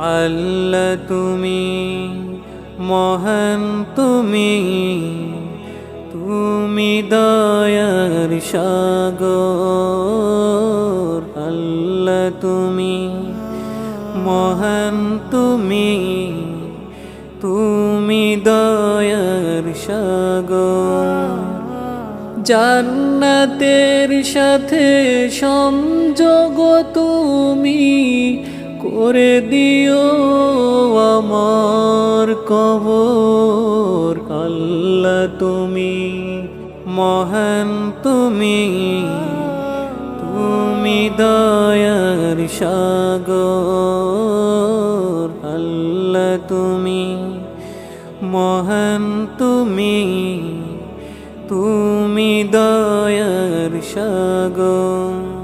আল্লাহ তুমি, মহান তুমি তুমি দয়ার সাগর। আল্লাহ তুমি, মহান তুমি তুমি দয়ার সাগর। জান্নাতের সাথে সংযোগ তুমি করে দিও আমার কবর। আল্লাহ তুমি মহান, তুমি তুমি দয়ার সাগর। আল্লাহ তুমি মহান, তুমি তুমি দয়ার সাগর।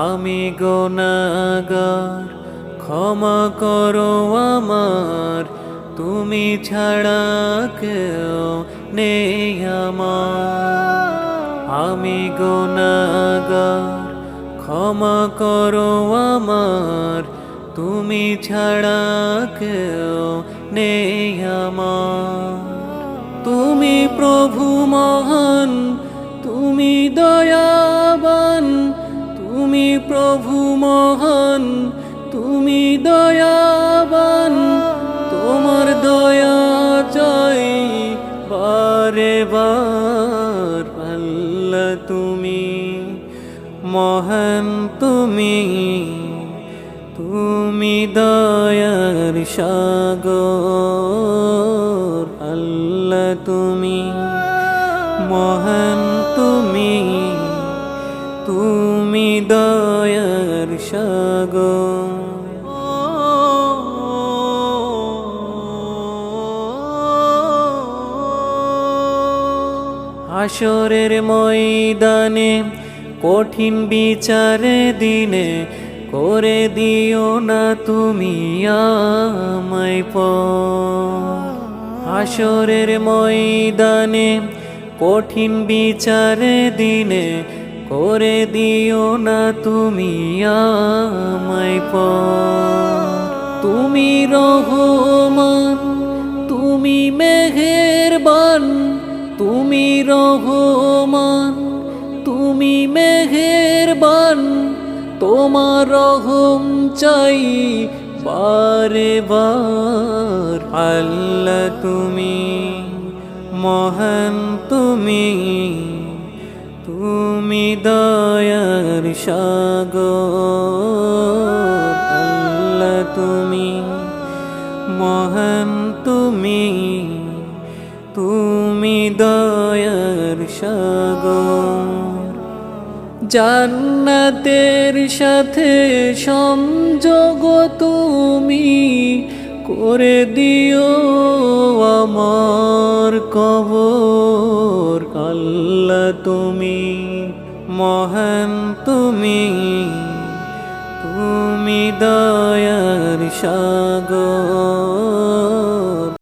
আমি গোনাগার ক্ষমা করো আমার, তুমি ছাড়া কেউ নেই আমি গোনাগার ক্ষমা করো আমার, তুমি ছাড়া কেউ নেই তুমি প্রভু মহান, তুমি দয়াবান তুমি প্রভু মহান, তুমি দয়াবান, তোমার দয়া চাই বারে বার। আল্লাহ তুমি মহান, তুমি তুমি দয়ার সাগর। আল্লাহ তুমি মহান, তুমি তুমি দয়ার সাগর। হাসরের ময়দানে কঠিন বিচারে দিনে করে দিও না তুমি আমায় প হাসরের ময়দানে কঠিন বিচারে দিনে করে দিও না তুমি আমায় প তুমি রহমান, তুমি মেহেরবান, তুমি রহমান, তুমি মেহেরবান, তোমার রহম চাই বারে বার। আল্লাহ তুমি মহান, তুমি তুমি দয়ার সাগর তুমি মহান তুমি তুমি দয়ার সাগর। জান্নাতের সাথে সংযোগ তুমি করে দিও আমার কবর। তুমি দয়ার সাগর।